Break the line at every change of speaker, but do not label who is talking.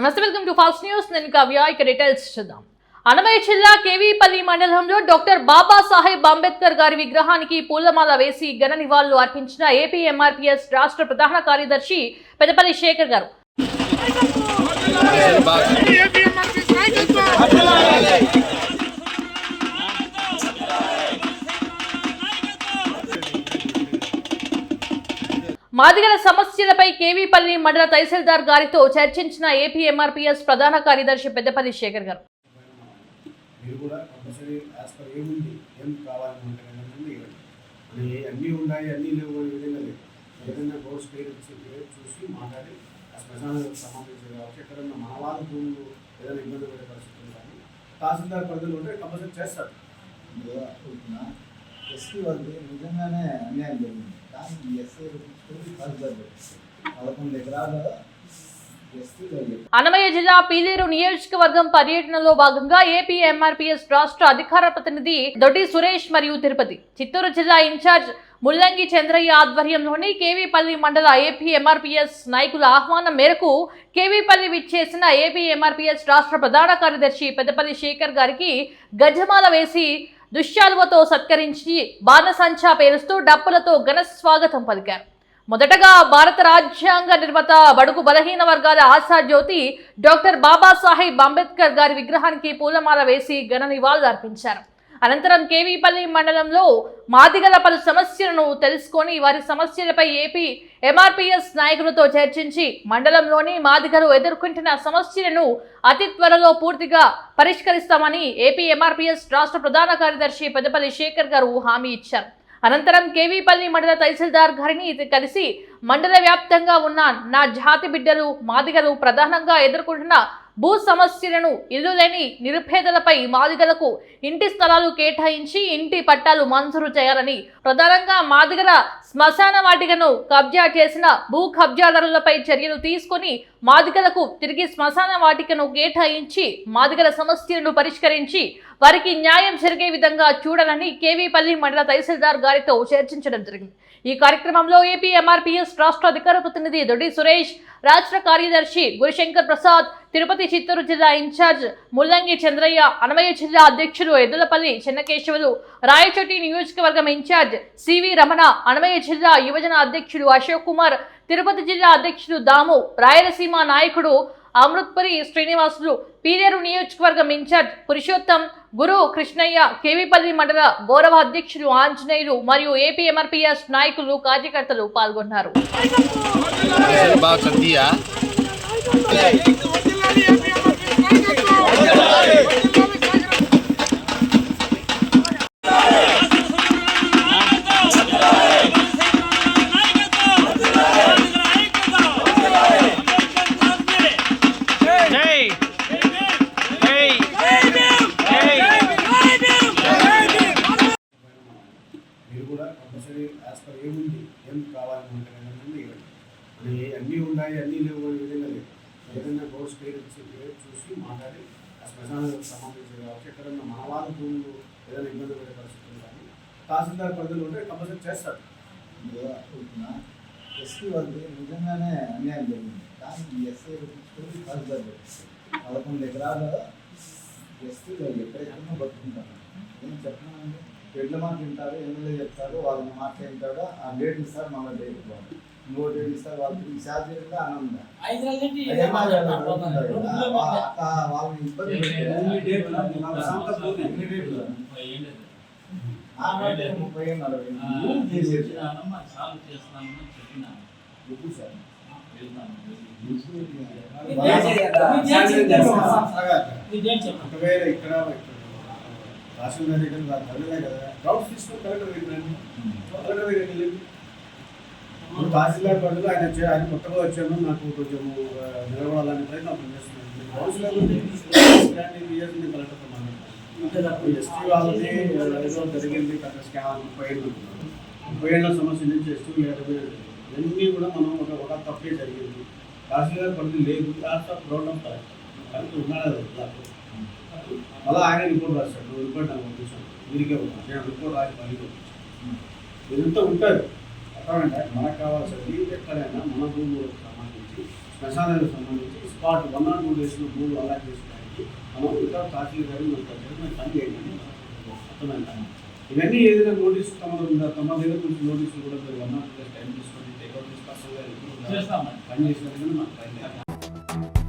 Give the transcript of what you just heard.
నమస్తే welcome to fast news. నేను కవ్య ఇక డీటెయిల్స్ చూద్దాం. అనమయ్య జిల్లా కేవీపల్లి మండలంలో డాక్టర్ బాబాసాహెబ్ అంబేద్కర్ గారి విగ్రహానికి పూలమాల వేసి ఘన నివాళులు అర్పించిన ఏపీ ఎంఆర్పిఎస్ రాష్ట్ర ప్రధాన కార్యదర్శి పెద్దపల్లి శేఖర్ గారు. మాదిగల సమస్యలపై కేవీపల్లి మండల తహసీల్దార్ గారితో చర్చించిన ఏపీ ఎంఆర్పీఎస్ ప్రధాన కార్యదర్శి పెద్దపల్లి శేఖర్ గారు.
మీరు కూడా కంపల్సరీ యాజ్ పర్ ఏముంది ఏం కావాలని ఉంటుంది అనేది ఇవ్వండి అని అన్నీ ఉన్నాయి అన్నీ లేవు అనే విధంగా లేదు. ఏదైనా కోర్స్ పేరు ఇచ్చి పేరు చూసి మాట్లాడి ఆ శ్మశానాలకు సంబంధించి కావచ్చు ఎక్కడన్నా మన వాళ్ళ భూములు ఏదైనా ఇబ్బంది పడే పరిస్థితులు కానీ తహసీల్దార్ పరిధిలో ఉంటే కంపల్సరీ చేస్తారు.
ఎస్పీ వాళ్ళకి నిజంగానే అన్యాయం జరిగింది. అనమయ్య
అన్నమయ్య జిల్లా పీలేరు నియోజకవర్గం పర్యటనలో భాగంగా ఏపీ ఎంఆర్పీఎస్ రాష్ట్ర అధికార ప్రతినిధి దొడ్డి సురేష్ మరియు తిరుపతి. చిత్తూరు జిల్లా ఇన్ఛార్జ్ ముల్లంగి చంద్రయ్య ఆధ్వర్యంలోని కేవీపల్లి మండల ఏపీ ఎంఆర్పీఎస్ నాయకుల ఆహ్వానం మేరకు కేవీపల్లి విచ్చేసిన ఏపీ ఎంఆర్పీఎస్ రాష్ట్ర ప్రధాన కార్యదర్శి పెద్దపల్లి శేఖర్ గారికి గజమాల వేసి దుశ్శాలువతో సత్కరించి బాణసంచా పేరుస్తూ డప్పులతో ఘన స్వాగతం పలికారు. మొదటగా భారత రాజ్యాంగ నిర్మాత బడుగు బలహీన వర్గాల ఆశాజ్యోతి డాక్టర్ బాబాసాహెబ్ అంబేద్కర్ గారి విగ్రహానికి పూలమాల వేసి ఘన నివాళులు అర్పించారు అనంతరం కేవీపల్లి మండలంలో మాదిగల పలు సమస్యలను తెలుసుకొని వారి సమస్యలపై ఏపీ ఎంఆర్పీఎస్ నాయకులతో చర్చించి మండలంలోని మాదిగలు ఎదుర్కొంటున్న సమస్యలను అతి త్వరలో పూర్తిగా పరిష్కరిస్తామని ఏపీ ఎంఆర్పీఎస్ రాష్ట్ర ప్రధాన కార్యదర్శి పెద్దపల్లి శేఖర్ గారు హామీ ఇచ్చారు. అనంతరం కేవీపల్లి మండల తహసీల్దార్ గారిని కలిసి మండల వ్యాప్తంగా ఉన్న నా జాతి బిడ్డలు మాదిగలు ప్రధానంగా ఎదుర్కొంటున్న భూ సమస్యలను ఇల్లు లేని నిరుపేదలపై మాదిగలకు ఇంటి స్థలాలు కేటాయించి ఇంటి పట్టాలు మంజూరు చేయాలని ప్రధానంగా మాదిగల శ్మశాన వాటికను కబ్జా చేసిన భూ కబ్జాదారులపై చర్యలు తీసుకొని మాదిగలకు తిరిగి శ్మశాన వాటికను కేటాయించి మాదిగల సమస్యలను పరిష్కరించి వారికి న్యాయం జరిగే విధంగా చూడాలని కేవీపల్లి మండల తహసీల్దార్ గారితో చర్చించడం జరిగింది. ఈ కార్యక్రమంలో ఏపీ ఎంఆర్పీఎస్ రాష్ట్ర అధికార ప్రతినిధి దొడ్డి సురేష్ రాష్ట్ర కార్యదర్శి గురుశంకర్ ప్రసాద్ తిరుపతి చిత్తూరు జిల్లా ఇన్ఛార్జ్ ముల్లంగి చంద్రయ్య అనమయ్య జిల్లా అధ్యక్షులు ఎద్దులపల్లి చెన్నకేశవులు రాయచోటి నియోజకవర్గం ఇన్ఛార్జ్ సివి రమణ అనమయ్య జిల్లా యువజన అధ్యక్షుడు అశోక్ కుమార్ తిరుపతి జిల్లా అధ్యక్షుడు దాము రాయలసీమ నాయకుడు అమృత్పురి శ్రీనివాసులు పీలేరు నియోజకవర్గం ఇన్ఛార్జ్ పురుషోత్తం గురు కృష్ణయ్య కేవీపల్లి మండల గౌరవ అధ్యక్షులు ఆంజనేయులు మరియు ఏపీ ఎంఆర్పీఎస్ నాయకులు కార్యకర్తలు పాల్గొన్నారు.
అన్నీ ఉన్నాయి లేవు అనే విధంగా లేదు. ఏదైనా కోర్స్ పేరు ఇచ్చి పేరు చూసి మాట్లాడి ఆ శ్మశానాలకు సంబంధించి కావచ్చు ఎక్కడన్నా మన వాళ్ళ భూములు ఏదైనా ఇబ్బంది పడే పరిస్థితులు కానీ తహసీల్దార్ పరిధిలో ఉంటే కంపల్సరీ చేస్తారు.
ఎస్సీ వాళ్ళకి నిజంగానే అన్యాయం జరిగింది. కానీ ఈ ఎస్ఐ తహసీల్దార్ పదకొండు ఎకరాలు ఎస్పీ వాళ్ళు ఎక్కడెక్కడో బతుకుంటారు. ఏం చెప్పనండి ఎడ్ల మాట వింటారు ఎమ్మెల్యే చెప్తారు వాళ్ళని మాట తింటాడు ఆ డేట్ ఇస్తారు మళ్ళీ డేట్ ఇవ్వాలి ఇంకో డేట్ ఇస్తారు వాళ్ళకి ఈ శాలరీ ఆనందం ఇబ్బంది. వాళ్ళ మాట ముప్పై నలభై? ఎప్పుడు సార్?
ఒకవేళ ఇక్కడ తహసీల్దార్ దగ్గర కదా డౌట్స్ తీసుకొని కలెక్టర్ దగ్గర. కలెక్టర్ తహసీల్దార్ పండుగ ఆయన ఆయన కొత్తగా వచ్చాను నాకు కొంచెం నిలబడాలని ప్రయత్నం పనిచేస్తున్నాను చేస్తున్నాను మీకు ఎస్టీ వాళ్ళది ఏదో జరిగింది పెద్ద స్కామ్ ముప్పై ఏళ్ళు ముప్పై ఏళ్ళ సమస్య నుంచి ఎస్టీ లేకపోతే ఇవన్నీ కూడా మనం ఒక ఒక తప్పే జరిగింది. తహసీల్దార్ పండుగ లేదు రాష్ట్ర ప్రోగ్రామ్ కరెక్ట్ ఉన్నాడు కదా అలా ఆయన రిపోర్ట్ రాశాడు. రిపోర్ట్ నాకు పంపించాను వీరికే ఉన్నాను నేను రిపోర్ట్ రాసి పని ఇదంతా ఉంటారు. అర్థమంటే మనకు కావాల్సింది ఎక్కడైనా మన భూములకు సంబంధించి శ్మశానాలకు సంబంధించి స్పాట్ వన్ ఆర్ టూ డేస్లో భూములు అలా చేసుకోవడానికి మనం వితౌట్ తహసీల్దార్ మనకు దగ్గర పని చేయండి అర్థమైందా ఇవన్నీ ఏదైనా నోటీస్ తమ తమ దగ్గర నుంచి నోటీసులు కూడా మీరు one or two days time తీసుకొని టేక్అవుట్ తీసుకొస్తాం పని చేసినట్టు మాకు పని